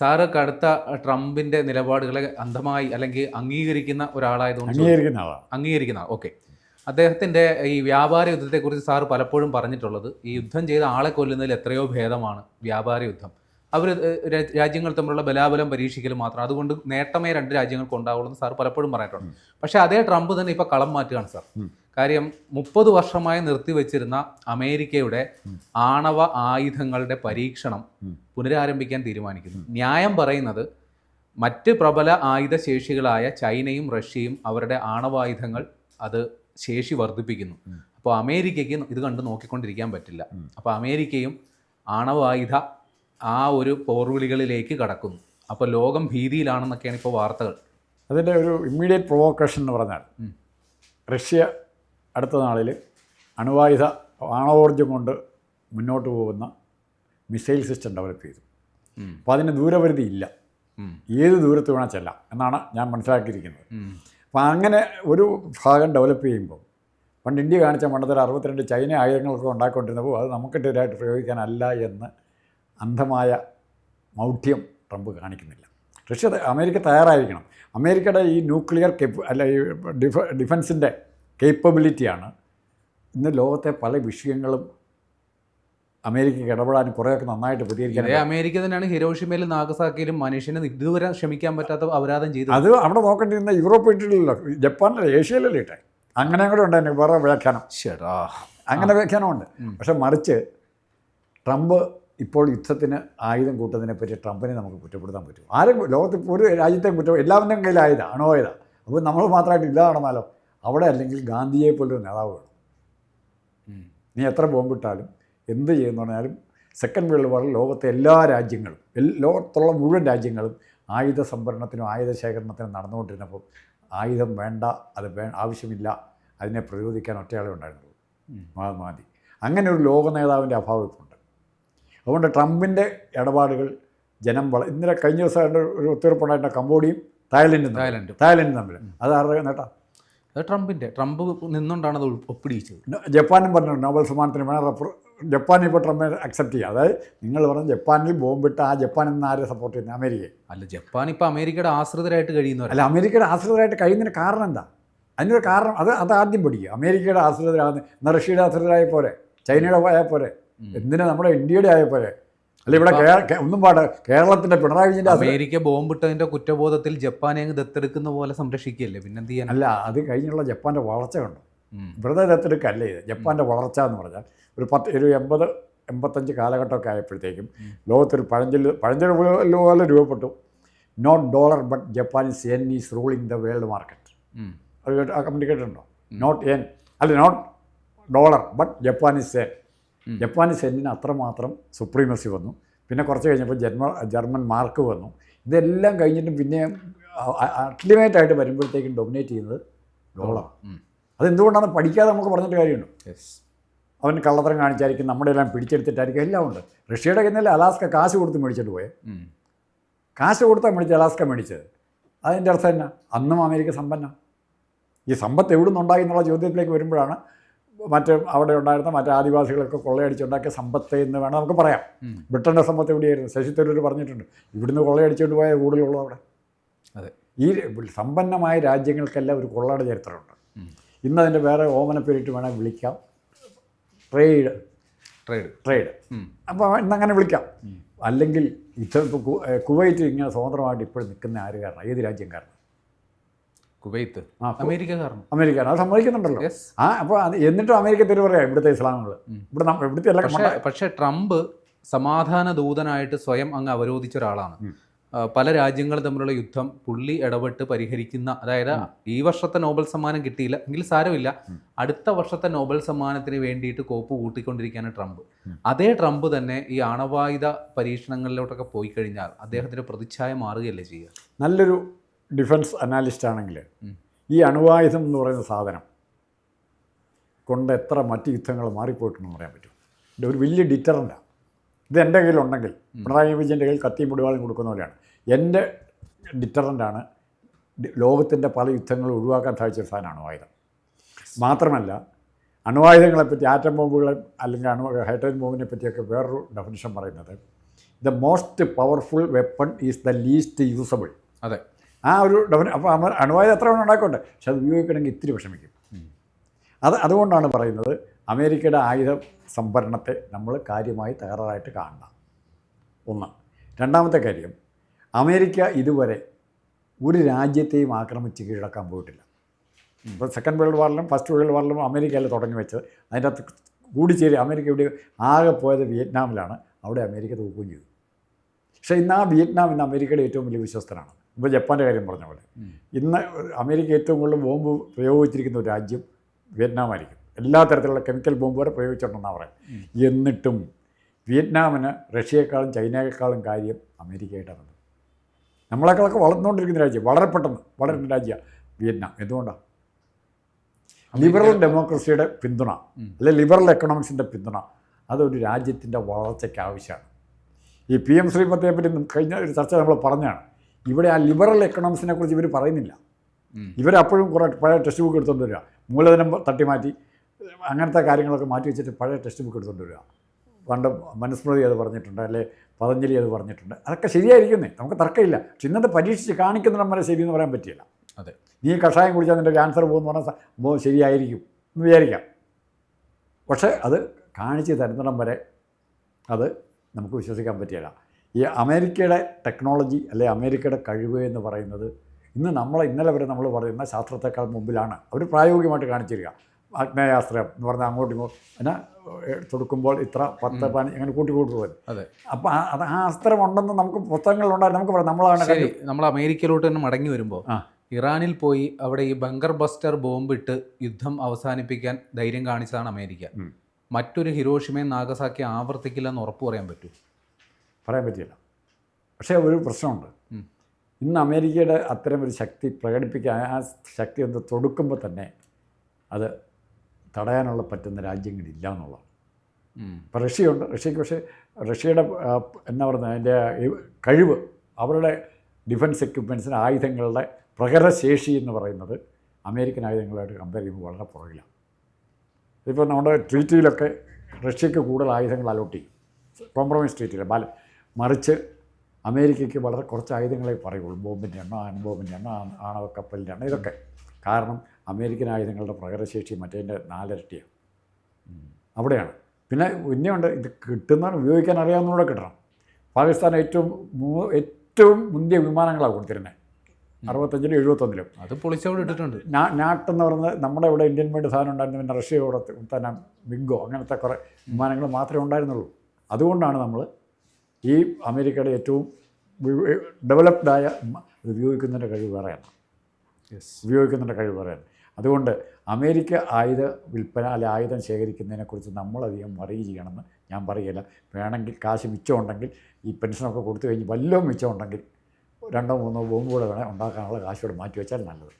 Sir കടുത്ത ട്രംപിന്റെ നിലപാടുകളെ അന്ധമായി അല്ലെങ്കിൽ അംഗീകരിക്കുന്ന ഒരാളായതുകൊണ്ട് അംഗീകരിക്കുന്ന ആളാണ് അംഗീകരിക്കുന്ന ഓക്കെ. അദ്ദേഹത്തിന്റെ ഈ വ്യാപാര യുദ്ധത്തെക്കുറിച്ച് സാർ പലപ്പോഴും പറഞ്ഞിട്ടുള്ളത് ഈ യുദ്ധം ചെയ്ത ആളെ കൊല്ലുന്നതിൽ എത്രയോ ഭേദമാണ് വ്യാപാര യുദ്ധം. അവർ രാജ്യങ്ങൾ തമ്മിലുള്ള ബലാബലം പരീക്ഷിക്കൽ മാത്രം അതുകൊണ്ട് നേട്ടമേ രണ്ട് രാജ്യങ്ങൾക്ക് ഉണ്ടാവുള്ളൂ എന്ന് സാർ പലപ്പോഴും പറഞ്ഞിട്ടുണ്ട്. പക്ഷേ അതേ ട്രംപ് തന്നെ ഇപ്പോൾ കളം മാറ്റുകയാണ് സാർ. കാര്യം മുപ്പത് വർഷമായി നിർത്തിവെച്ചിരുന്ന അമേരിക്കയുടെ ആണവ ആയുധങ്ങളുടെ പരീക്ഷണം പുനരാരംഭിക്കാൻ തീരുമാനിക്കുന്നു. ന്യായം പറയുന്നത് മറ്റ് പ്രബല ആയുധ ശേഷികളായ ചൈനയും റഷ്യയും അവരുടെ ആണവായുധങ്ങൾ അത് ശേഷി വർദ്ധിപ്പിക്കുന്നു. അപ്പോൾ അമേരിക്കയ്ക്ക് ഇത് കണ്ട് നോക്കിക്കൊണ്ടിരിക്കാൻ പറ്റില്ല. അപ്പോൾ അമേരിക്കയും ആണവായുധ ആ ഒരു പോർവിളികളിലേക്ക് കടക്കുന്നു. അപ്പോൾ ലോകം ഭീതിയിലാണെന്നൊക്കെയാണ് ഇപ്പോൾ വാർത്തകൾ. അതിന്റെ ഒരു ഇമ്മീഡിയറ്റ് പ്രൊവോക്കേഷൻ എന്ന് പറഞ്ഞാൽ റഷ്യ അടുത്ത നാളിൽ അണുവായുധ ആണവോർജം കൊണ്ട് മുന്നോട്ട് പോകുന്ന മിസൈൽ സിസ്റ്റം ഡെവലപ്പ് ചെയ്തു. അപ്പോൾ അതിന് ദൂരപരിധി ഇല്ല. ഏത് ദൂരത്ത് വേണം ചെല്ലാം എന്നാണ് ഞാൻ മനസ്സിലാക്കിയിരിക്കുന്നത്. അപ്പോൾ അങ്ങനെ ഒരു ഭാഗം ഡെവലപ്പ് ചെയ്യുമ്പോൾ പണ്ട് ഇന്ത്യ കാണിച്ച മണ്ഡലത്തിൽ അറുപത്തിരണ്ട് ചൈന ആയുധങ്ങളൊക്കെ ഉണ്ടാക്കിക്കൊണ്ടിരുന്നപ്പോൾ അത് നമുക്കിട്ടെതിരായിട്ട് പ്രയോഗിക്കാനല്ല എന്ന് അന്ധമായ മൗഢ്യം ട്രംപ് കാണിക്കുന്നില്ല. റഷ്യ അമേരിക്ക തയ്യാറായിരിക്കണം. അമേരിക്കയുടെ ഈ ന്യൂക്ലിയർ കെപ്പ് അല്ല ഈ ഡിഫ ഡിഫൻസിന്റെ കേപ്പബിലിറ്റിയാണ് ഇന്ന് ലോകത്തെ പല വിഷയങ്ങളും അമേരിക്കയ്ക്ക് ഇടപെടാൻ കുറേയൊക്കെ നന്നായിട്ട് പ്രതികരിക്കാൻ ഇതേ അമേരിക്ക തന്നെയാണ് ഹിരോഷിമയിലും നാഗസാക്കിയിലും മനുഷ്യനെ ഇതുവരെ ക്ഷമിക്കാൻ പറ്റാത്ത അപരാധം ചെയ്തു അത് അവിടെ നോക്കേണ്ടിരുന്ന യൂറോപ്പ് ഇട്ടില്ലല്ലോ ജപ്പാനിലെ ഏഷ്യയിലല്ലേ ഇട്ടെ. അങ്ങനെ കൂടെ ഉണ്ട് എനിക്ക് വേറെ വ്യാഖ്യാനം. ശരാ. അങ്ങനെ വ്യാഖ്യാനമുണ്ട്. പക്ഷെ മറിച്ച് ട്രംപ് ഇപ്പോൾ യുദ്ധത്തിന് ആയുധം കൂട്ടതിനെ പറ്റി ട്രംപിനെ നമുക്ക് കുറ്റപ്പെടുത്താൻ പറ്റും ആരും ലോകത്ത് ഒരു രാജ്യത്തെ കുറ്റം എല്ലാവരുടെയും കയ്യിൽ ആയുധം അണുവായുധ അപ്പോൾ നമ്മൾ മാത്രമായിട്ട് ഇല്ല നടന്നാലോ അവിടെ അല്ലെങ്കിൽ ഗാന്ധിയെ പോലൊരു നേതാവ് വേണം. നീ എത്ര ബോംബിട്ടാലും എന്ത് ചെയ്യുന്നു പറഞ്ഞാലും സെക്കൻഡ് വേൾഡ് വാറിൽ ലോകത്തെ എല്ലാ രാജ്യങ്ങളും ലോകത്തുള്ള മുഴുവൻ രാജ്യങ്ങളും ആയുധ സംഭരണത്തിനും ആയുധ ശേഖരണത്തിനും നടന്നുകൊണ്ടിരുന്നപ്പോൾ ആയുധം വേണ്ട അത് വേ ആവശ്യമില്ല അതിനെ പ്രതിരോധിക്കാൻ ഒറ്റയാളെ ഉണ്ടായിരുന്നുള്ളൂ. മഹാത്മാഗാന്ധി. അങ്ങനെ ഒരു ലോക നേതാവിന്റെ അഭാവം ഇപ്പോൾ ഉണ്ട്. അതുകൊണ്ട് ട്രംപിന്റെ ഇടപാടുകൾ ജനം വള ഇന്നലെ കഴിഞ്ഞ ദിവസം ഒരു ഒത്തുതീർപ്പുണ്ടായിട്ട് കംബോഡിയയും തായ്ലൻഡും തായ്ലൻഡ് തായ്ലൻഡ്. തായ്ലൻഡും തമ്മിൽ. അത് ആരുടെ നേട്ടാ അത് ട്രംപിന്റെ ട്രംപ് നിന്നുകൊണ്ടാണ് അത് ഒപ്പിടിയിച്ചത്. ജപ്പാനും പറഞ്ഞു നോബൽ സമ്മാനത്തിന് വേണം റെഫർ ജപ്പാൻ ഇപ്പോൾ ട്രംപ് അക്സെപ്റ്റ് ചെയ്യുക അതായത് നിങ്ങൾ പറഞ്ഞ ജപ്പാനിൽ ബോംബിട്ട് ആ ജപ്പാൻ എന്ന് ആരെ സപ്പോർട്ട് ചെയ്യുന്നത്? അമേരിക്കയെ. അല്ല ജപ്പാൻ ഇപ്പോൾ അമേരിക്കയുടെ ആശ്രിതരായിട്ട് കഴിയുന്നവർ അല്ല അമേരിക്കയുടെ ആശ്രിതരായിട്ട് കഴിയുന്നതിന് കാരണം എന്താ? അതിനൊരു കാരണം അത് അത് ആദ്യം പഠിക്കുക അമേരിക്കയുടെ ആശ്രിതരാകുന്ന റഷ്യയുടെ ആശ്രിതരായ പോലെ ചൈനയുടെ ആയ പോലെ. എന്തിനാ നമ്മുടെ ഇന്ത്യയുടെ ആയ പോരെ അല്ല ഇവിടെ ഒന്നും പാട്. കേരളത്തിന്റെ പിണറായി വിജയന്റെ അമേരിക്ക ബോംബിട്ടതിന്റെ കുറ്റബോധത്തിൽ ജപ്പാനെ അങ്ങ് ദത്തെടുക്കുന്ന പോലെ സംരക്ഷിക്കുകയല്ലേ? പിന്നെന്ത് ചെയ്യാൻ അല്ല അത് കഴിഞ്ഞുള്ള ജപ്പാന്റെ വളർച്ച കണ്ടു. വെറുതെ ദത്തെടുക്കല്ല ഇത്? ജപ്പാന്റെ വളർച്ച എന്ന് പറഞ്ഞാൽ ഒരു പത്ത് ഒരു എൺപത് എൺപത്തഞ്ച് കാലഘട്ടമൊക്കെ ആയപ്പോഴത്തേക്കും. ലോകത്തൊരു പഴഞ്ചൊല്ല് പഴഞ്ചൊല്ല് പോലെ- രൂപപ്പെട്ടു. Not dollar but Japanese yen is ruling the world market അത് കേട്ട് ആ കമ്പനി കേട്ടിട്ടുണ്ടോ. നോട്ട് എൻ അല്ല not dollar but Japanese yen ഉം. ജപ്പാനീസ് എന്നിന് അത്രമാത്രം സുപ്രീമസി വന്നു. പിന്നെ കുറച്ച് കഴിഞ്ഞപ്പോൾ ജന്മ ജർമ്മൻ മാർക്ക് വന്നു. ഇതെല്ലാം കഴിഞ്ഞിട്ടും പിന്നെ അൾട്ടിമേറ്റ് ആയിട്ട് വരുമ്പോഴത്തേക്കും ഡൊമിനേറ്റ് ചെയ്യുന്നത് ഡോളർ ഉം. അതെന്തുകൊണ്ടാണ്? പഠിക്കാതെ നമുക്ക് പറഞ്ഞിട്ട് കാര്യമുണ്ട്. അവൻ കള്ളത്തരം കാണിച്ചായിരിക്കും നമ്മുടെ എല്ലാം പിടിച്ചെടുത്തിട്ടായിരിക്കും എല്ലാം ഉണ്ട്. റഷ്യയുടെ കയ്യിൽ അലാസ്ക കാശ് കൊടുത്ത് മേടിച്ചിട്ട് പോയെ. കാശ് കൊടുത്താൽ മേടിച്ച് അലാസ്ക മേടിച്ചത്. അതിന്റെ അർത്ഥം എന്നാ? അന്നും അമേരിക്ക സമ്പന്ന. ഈ സമ്പത്ത് എവിടെ നിന്നുണ്ടായി എന്നുള്ള ചോദ്യത്തിലേക്ക് വരുമ്പോഴാണ് മറ്റ് അവിടെ ഉണ്ടായിരുന്ന മറ്റ് ആദിവാസികളൊക്കെ കൊള്ളയടിച്ചുണ്ടാക്കിയ സമ്പത്ത് എന്ന് വേണം നമുക്ക് പറയാം. ബ്രിട്ടന്റെ ബ്രിട്ടന്റെ സമ്പത്ത് എവിടെയായിരുന്നു ശശി തരൂർ പറഞ്ഞിട്ടുണ്ട്. ഇവിടുന്ന് കൊള്ളയടിച്ചുകൊണ്ട് പോയ കൂടുതലുള്ളൂ അവിടെ. അതെ. ഈ സമ്പന്നമായ രാജ്യങ്ങൾക്കെല്ലാം ഒരു കൊള്ളയുടെ ചരിത്രമുണ്ട്. ഇന്ന് ഇന്നതിന്റെ വേറെ ഓമന പേരിട്ട് വേണം വിളിക്കാം. ട്രേഡ്. ട്രേഡ്. ട്രേഡ്. അപ്പോൾ ഇന്നങ്ങനെ വിളിക്കാം. അല്ലെങ്കിൽ ഇത് കുവൈറ്റ് ഇങ്ങനെ സ്വതന്ത്രമായിട്ട് ഇപ്പോഴും നിൽക്കുന്ന ആര് കാരണം? ഏത് രാജ്യം കാരണം? കുവൈത്ത്. അമേരിക്ക കാരണം അമേരിക്ക അത് സമ്മതിക്കുന്നുണ്ടല്ലോ. ആ അപ്പോൾ എന്നിട്ടും അമേരിക്ക തെരു പറയാം ഇവിടുത്തെ ഇസ്ലാമുകൾ. ഇവിടെ ഇവിടുത്തെ എല്ലാം പക്ഷേ ട്രംപ് സമാധാന ദൂതനായിട്ട് സ്വയം അങ്ങ് അവരോധിച്ച ഒരാളാണ്. പല രാജ്യങ്ങൾ തമ്മിലുള്ള യുദ്ധം പുള്ളി ഇടപെട്ട് പരിഹരിക്കുന്ന അതായത് ഈ വർഷത്തെ നോബൽ സമ്മാനം കിട്ടിയില്ല എങ്കിൽ സാരമില്ല. അടുത്ത വർഷത്തെ നോബൽ സമ്മാനത്തിന് വേണ്ടിയിട്ട് കോപ്പ് കൂട്ടിക്കൊണ്ടിരിക്കുകയാണ് ട്രംപ്. അതേ ട്രംപ് തന്നെ ഈ ആണവായുധ പരീക്ഷണങ്ങളിലോട്ടൊക്കെ പോയി കഴിഞ്ഞാൽ അദ്ദേഹത്തിന്റെ പ്രതിച്ഛായ മാറുകയല്ലേ ചെയ്യുക? നല്ലൊരു ഡിഫൻസ് അനാലിസ്റ്റ് ആണെങ്കിൽ ഈ അണുവായുധം എന്ന് പറയുന്ന സാധനം കൊണ്ട് എത്ര മറ്റ് യുദ്ധങ്ങൾ മാറിപ്പോയിട്ടുണ്ടെന്ന് പറയാൻ പറ്റും. ഇത് ഒരു വലിയ ഡിറ്ററന്റാണ് ഇത് എന്റെ കയ്യിലുണ്ടെങ്കിൽ പിണറായി വിജയന്റെ കയ്യിൽ കത്തിയും പിടിവാളും കൊടുക്കുന്ന പോലെയാണ്. എന്റെ ഡിറ്ററന്റാണ് ലോകത്തിന്റെ പല യുദ്ധങ്ങളും ഒഴിവാക്കാൻ സാധിച്ച ഒരു സാധനമാണ് അണുവായുധം. മാത്രമല്ല അണുവായുധങ്ങളെപ്പറ്റി ആറ്റം ബോംബുകളെ അല്ലെങ്കിൽ അണു ഹൈഡ്രജൻ ബോംബിനെ പറ്റിയൊക്കെ വേറൊരു ഡെഫിനിഷൻ പറയുന്നത് the most powerful weapon is the least usable അതെ. ആ ഒരു ഡെവലപ്പ് അപ്പോൾ അമർ അണുവായുധം എത്ര വേണം ഉണ്ടാക്കട്ടെ പക്ഷെ അത് ഉപയോഗിക്കണമെങ്കിൽ ഇത്തിരി വിഷമിക്കും. അത് അതുകൊണ്ടാണ് പറയുന്നത് അമേരിക്കയുടെ ആയുധ സംഭരണത്തെ നമ്മൾ കാര്യമായി തകരാറായിട്ട് കാണണം. ഒന്ന്. രണ്ടാമത്തെ കാര്യം അമേരിക്ക ഇതുവരെ ഒരു രാജ്യത്തെയും ആക്രമിച്ച് കീഴടക്കാൻ പോയിട്ടില്ല. ഇപ്പോൾ സെക്കൻഡ് വേൾഡ് വാറിലും ഫസ്റ്റ് വേൾഡ് വാറിലും അമേരിക്കയിൽ തുടങ്ങി വെച്ചത്. അതിന്റെ അകത്ത് കൂടിച്ചേരി അമേരിക്ക ഇവിടെ ആകെ പോയത് വിയറ്റ്നാമിലാണ്. അവിടെ അമേരിക്ക തോക്കുകയും ചെയ്തു. പക്ഷേ ഇന്ന് ആ വിയറ്റ്നാം ഇന്ന് അമേരിക്കയുടെ ഏറ്റവും വലിയ വിശ്വസ്തനാണ്. ഇപ്പോൾ ജപ്പാന്റെ കാര്യം പറഞ്ഞ പോലെ. ഇന്ന് അമേരിക്ക ഏറ്റവും കൂടുതൽ ബോംബ് പ്രയോഗിച്ചിരിക്കുന്ന ഒരു രാജ്യം വിയറ്റ്നാമായിരിക്കും. എല്ലാ തരത്തിലുള്ള കെമിക്കൽ ബോംബ് വരെ പ്രയോഗിച്ചിട്ടുണ്ടെന്നാണ് പറയുന്നത്. എന്നിട്ടും വിയറ്റ്നാമിന് റഷ്യയെക്കാളും ചൈനയെക്കാളും കാര്യം അമേരിക്കയായിട്ടാണ് നമ്മളെക്കാളൊക്കെ വളർന്നുകൊണ്ടിരിക്കുന്ന രാജ്യം വളരെ പെട്ടെന്ന് വളരുന്ന രാജ്യമാണ് വിയറ്റ്നാം. എന്തുകൊണ്ടാണ് ലിബറൽ ഡെമോക്രസിയുടെ പിന്തുണ അല്ലെ ലിബറൽ എക്കണോമിക്സിന്റെ പിന്തുണ അതൊരു രാജ്യത്തിന്റെ വളർച്ചയ്ക്ക് ആവശ്യമാണ് ഈ പി എം ശ്രീമത്തെ പറ്റി കഴിഞ്ഞ ഒരു ചർച്ച നമ്മൾ പറഞ്ഞാണ് ഇവിടെ ആ ലിബറൽ എക്കണോമിക്സിനെ കുറിച്ച് ഇവർ പറയുന്നില്ല. ഇവരപ്പോഴും കുറേ പഴയ ടെക്സ്റ്റ് ബുക്ക് എടുത്തുകൊണ്ട് വരിക. മൂലധനം തട്ടിമാറ്റി അങ്ങനത്തെ കാര്യങ്ങളൊക്കെ മാറ്റി വെച്ചിട്ട് പഴയ ടെക്സ്റ്റ് ബുക്ക് എടുത്തുകൊണ്ട് വരിക. പണ്ട് മനുസ്മൃതി അത് പറഞ്ഞിട്ടുണ്ട് അല്ലെ പതഞ്ജലി അത് പറഞ്ഞിട്ടുണ്ട്. അതൊക്കെ ശരിയായിരിക്കുന്നേ. നമുക്ക് തർക്കമില്ല. പക്ഷെ ഇന്നത്തെ പരീക്ഷിച്ച് കാണിക്കുന്നിടം വരെ ശരിയെന്ന് പറയാൻ പറ്റില്ല. അതെ. നീ കഷായം കുടിച്ചാൽ നിന്റെ ക്യാൻസർ പോകുമെന്ന് പറഞ്ഞാൽ ശരിയായിരിക്കും എന്ന് വിചാരിക്കാം. പക്ഷേ അത് കാണിച്ച് തരുന്നിടം വരെ അത് നമുക്ക് വിശ്വസിക്കാൻ പറ്റില്ല ഈ അമേരിക്കയുടെ ടെക്നോളജി അല്ലെ അമേരിക്കയുടെ കഴിവ് എന്ന് പറയുന്നത് ഇന്ന് നമ്മൾ ഇന്നലെ വരെ നമ്മൾ പറയുന്ന ശാസ്ത്രത്തെക്കാൾ മുമ്പിലാണ്. അവർ പ്രായോഗികമായിട്ട് കാണിച്ചിരിക്കുക ആഗ്നേയാസ്ത്രം എന്ന് പറഞ്ഞാൽ അങ്ങോട്ടും ഇങ്ങോട്ടും എന്നാ തുടുക്കുമ്പോൾ ഇത്ര പത്ത് പനി അങ്ങനെ കൂട്ടി കൂട്ടി പോകും അതെ. അപ്പോൾ ആ അത് ആ അസ്ത്രം ഉണ്ടെന്ന് നമുക്ക് പുസ്തകങ്ങളുണ്ടായി നമുക്ക് പറയാം. നമ്മളാണ് നമ്മൾ അമേരിക്കയിലോട്ട് തന്നെ മടങ്ങി വരുമ്പോൾ ഇറാനിൽ പോയി അവിടെ ഈ ബങ്കർ ബസ്റ്റർ ബോംബ് ഇട്ട് യുദ്ധം അവസാനിപ്പിക്കാൻ ധൈര്യം കാണിച്ചതാണ് അമേരിക്ക. മറ്റൊരു ഹിരോഷിമയും നാഗസാക്കി ആവർത്തിക്കില്ലെന്ന് ഉറപ്പ് പറയാൻ പറ്റൂ. പറയാൻ പറ്റില്ല. പക്ഷേ ഒരു പ്രശ്നമുണ്ട്. ഇന്ന് അമേരിക്കയുടെ അത്തരം ഒരു ശക്തി പ്രകടിപ്പിക്കാൻ ആ ശക്തി ഒന്ന് തൊടുക്കുമ്പോൾ തന്നെ അത് തടയാനുള്ള പറ്റുന്ന രാജ്യങ്ങളില്ല എന്നുള്ളതാണ്. ഉം. ഇപ്പോൾ റഷ്യയുണ്ട്. റഷ്യക്ക് പക്ഷേ റഷ്യയുടെ എന്നാ പറയുന്നത് അതിന്റെ കഴിവ് അവരുടെ ഡിഫൻസ് എക്യുപ്മെൻസിന് ആയുധങ്ങളുടെ പ്രകടശേഷി എന്ന് പറയുന്നത് അമേരിക്കൻ ആയുധങ്ങളായിട്ട് കമ്പയർ ചെയ്യുമ്പോൾ വളരെ പുറകിലാണ്. ഇപ്പോൾ നമ്മുടെ ട്രീറ്റിയിലൊക്കെ റഷ്യക്ക് കൂടുതൽ ആയുധങ്ങൾ അലോട്ട് ചെയ്യും. കോംപ്രമൈസ് ട്രീറ്റിയിൽ ബാല മറിച്ച് അമേരിക്കയ്ക്ക് വളരെ കുറച്ച് ആയുധങ്ങളെ പറയുള്ളൂ. ബോംബിന്റെ എണ്ണ അണുബോംബിന്റെ എണ്ണ ആണവ കപ്പലിന്റെ എണ്ണ ഇതൊക്കെ. കാരണം അമേരിക്കൻ ആയുധങ്ങളുടെ പ്രകടശേഷി മറ്റേതിന്റെ നാലിരട്ടിയാണ് അവിടെയാണ്. പിന്നെ പിന്നെയുണ്ട് ഇത് കിട്ടുന്നതാണ് ഉപയോഗിക്കാൻ അറിയാവുന്നതോടെ കിട്ടണം. പാകിസ്ഥാൻ ഏറ്റവും ഏറ്റവും മുന്തിയ വിമാനങ്ങളാണ് കൊടുത്തിരുന്നത് അറുപത്തഞ്ചിലും എഴുപത്തൊന്നിലും. അത് പൊളിച്ചവിടെ ഇട്ടിട്ടുണ്ട്. നാട്ട് എന്ന് പറയുന്നത് നമ്മുടെ ഇവിടെ ഇന്ത്യൻ മേഡ് സാധനം ഉണ്ടായിരുന്നു. പിന്നെ റഷ്യയോടെ തന്നെ മിഗോ അങ്ങനത്തെ കുറേ വിമാനങ്ങൾ മാത്രമേ ഉണ്ടായിരുന്നുള്ളൂ. അതുകൊണ്ടാണ് നമ്മൾ ഈ അമേരിക്കയുടെ ഏറ്റവും ഡെവലപ്ഡായ ഉപയോഗിക്കുന്നതിന്റെ കഴിവ് വേറെയാണ്. യെസ് ഉപയോഗിക്കുന്നതിന്റെ കഴിവ് വേറെയാണ്. അതുകൊണ്ട് അമേരിക്ക ആയുധ വിൽപ്പന അല്ലെ ആയുധം ശേഖരിക്കുന്നതിനെക്കുറിച്ച് നമ്മളധികം വറി ചെയ്യണമെന്ന് ഞാൻ പറയുകയില്ല വേണമെങ്കിൽ കാശ് മിച്ചമുണ്ടെങ്കിൽ ഈ പെൻഷനൊക്കെ കൊടുത്തു കഴിഞ്ഞ് വല്ലതും മിച്ചമുണ്ടെങ്കിൽ രണ്ടോ മൂന്നോ ബോംബ് കൂടെ വേണേൽ ഉണ്ടാക്കാനുള്ള കാശോട് മാറ്റി വെച്ചാൽ നല്ലത്.